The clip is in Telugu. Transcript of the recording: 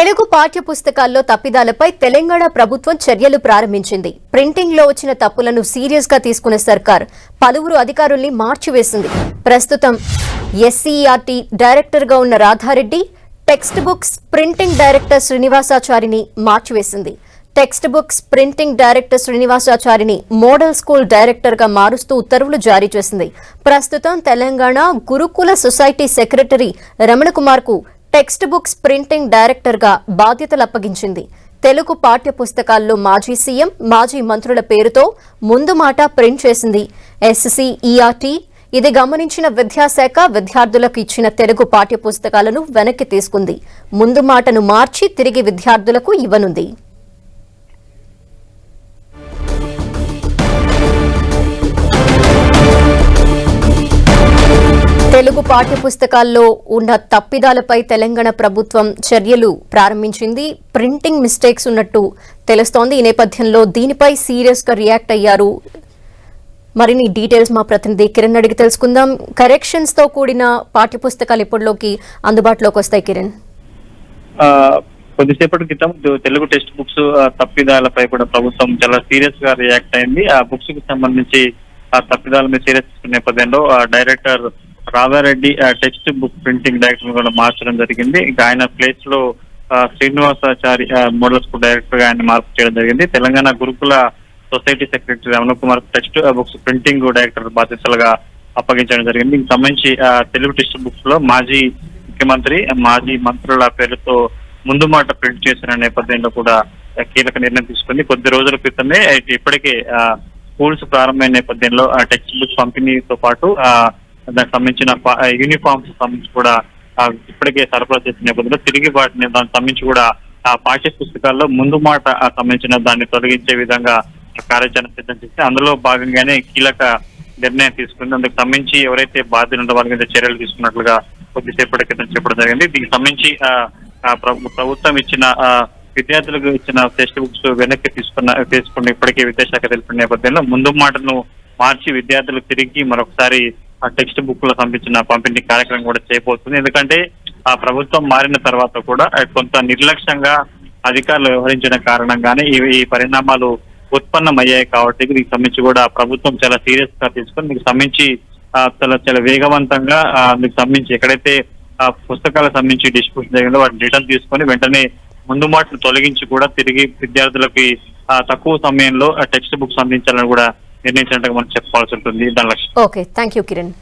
తెలుగు పాఠ్య పుస్తకాల్లో తప్పిదాలపై తెలంగాణ ప్రభుత్వం చర్యలు ప్రారంభించింది. ప్రింటింగ్లో వచ్చిన తప్పులను సీరియస్గా తీసుకున్న సర్కార్ పలువురు అధికారుల్ని మార్చివేసింది. ప్రస్తుతం ఎస్సీఆర్టీ డైరెక్టర్గా ఉన్న Radha Reddy text books printing director శ్రీనివాసాచారిని మార్చివేసింది. టెక్స్ట్ బుక్స్ ప్రింటింగ్ డైరెక్టర్ శ్రీనివాసాచారిని మోడల్ స్కూల్ డైరెక్టర్గా మారుస్తూ ఉత్తర్వులు జారీ చేసింది. ప్రస్తుతం తెలంగాణ గురుకుల సొసైటీ సెక్రటరీ రమణ కుమార్కు టెక్స్ట్ బుక్స్ ప్రింటింగ్ డైరెక్టర్గా బాధ్యతలు అప్పగించింది. తెలుగు పాఠ్య పుస్తకాల్లో మాజీ సీఎం మాజీ మంత్రుల పేరుతో ముందు మాట ప్రింట్ చేసింది. ఎస్సీ ఈఆర్టీ ఇది గమనించిన విద్యాశాఖ విద్యార్థులకు ఇచ్చిన తెలుగు పాఠ్య పుస్తకాలను వెనక్కి తీసుకుంది. ముందు మాటను మార్చి తిరిగి విద్యార్థులకు ఇవ్వనుంది. తెలుగు పాఠ్య పుస్తకాల్లో ఉన్న తప్పిదాలపై తెలంగాణ ప్రభుత్వం చర్యలు ప్రారంభించింది. ప్రింటింగ్ మిస్టేక్స్ ఉన్నట్టు తెలుస్తోంది. ఈ నేపథ్యంలో దీనిపై సీరియస్గా రియాక్ట్ అయ్యారు. మరిన్ని డీటెయిల్స్ మా ప్రతినిధి కిరణ్ అడిగి తెలుసుకుందాం. కరెక్షన్స్తో కూడిన పాఠ్య పుస్తకాలు అందుబాటులోకి వస్తాయి కిరణ్? ఆ, కొద్దిసేపటి క్రితం తెలుగు టెక్స్ట్ బుక్స్ తప్పిదాలపై కూడా ప్రభుత్వం చాలా సీరియస్గా రియాక్ట్ అయింది. ఆ బుక్స్కి సంబంధించి ఆ తప్పిదాల మీద సీరియస్ నేపథ్యంలో director Radha Reddy text book printing director కూడా మార్చడం జరిగింది. ఇంకా ఆయన ప్లేస్లో శ్రీనివాసాచారి మోడల్ స్కూల్ డైరెక్టర్గా ఆయన మార్పు చేయడం జరిగింది. Telangana Gurukula society secretary Ramana Kumar text books printing director బాధ్యతలుగా అప్పగించడం జరిగింది. దీనికి సంబంధించి తెలుగు టెక్స్ట్ బుక్స్లో మాజీ ముఖ్యమంత్రి మాజీ మంత్రుల పేరుతో ముందు మాట ప్రింట్ చేసిన నేపథ్యంలో కూడా కీలక నిర్ణయం తీసుకుంది. కొద్ది రోజుల క్రితమే ఇప్పటికే ఆ, స్కూల్స్ ప్రారంభమైన నేపథ్యంలో ఆ టెక్స్ట్ బుక్ పంపిణీతో పాటు దానికి సంబంధించిన యూనిఫామ్స్ సంబంధించి కూడా ఇప్పటికే సరఫరా చేసిన నేపథ్యంలో తిరిగి వాటిని దానికి సంబంధించి కూడా ఆ పాఠ్య పుస్తకాల్లో ముందు మాట సంబంధించిన దాన్ని తొలగించే విధంగా కార్యాచరణ సిద్ధం చేసి అందులో భాగంగానే కీలక నిర్ణయం తీసుకుంది. అందుకు సంబంధించి ఎవరైతే బాధ్యులు ఉందో వాళ్ళ మీద చర్యలు తీసుకున్నట్లుగా కొద్దిసేపటి క్రితం చెప్పడం జరిగింది. దీనికి సంబంధించి ఆ, ప్రభుత్వం ఇచ్చిన ఆ, విద్యార్థులకు ఇచ్చిన టెక్స్ట్ బుక్స్ వెనక్కి తీసుకున్న తీసుకున్న ఇప్పటికే విద్యాశాఖ తెలిపిన నేపథ్యంలో ముందు మాటను మార్చి విద్యార్థులకు తిరిగి మరొకసారి ఆ టెక్స్ట్ బుక్లో పంపించిన పంపిణీ కార్యక్రమం కూడా చేయబోతుంది. ఎందుకంటే ఆ ప్రభుత్వం మారిన తర్వాత కూడా కొంత నిర్లక్ష్యంగా అధికారులు వ్యవహరించిన కారణంగానే ఈ ఈ పరిణామాలు ఉత్పన్నమయ్యాయి కాబట్టి దీనికి సంబంధించి కూడా ప్రభుత్వం చాలా సీరియస్గా తీసుకొని దీనికి సంబంధించి చాలా చాలా వేగవంతంగా దీనికి సంబంధించి ఎక్కడైతే ఆ పుస్తకాలకు సంబంధించి డిస్ట్రిబ్యూషన్ జరిగిందో వాటిని రిటర్న్ తీసుకొని వెంటనే ముందు మాటను తొలగించి కూడా తిరిగి విద్యార్థులకి తక్కువ సమయంలో టెక్స్ట్ బుక్స్ అందించాలని కూడా నిర్ణయించినట్టుగా మనం చెప్పాల్సి ఉంటుంది. దాని లక్ష్యం. Okay thank you Kiran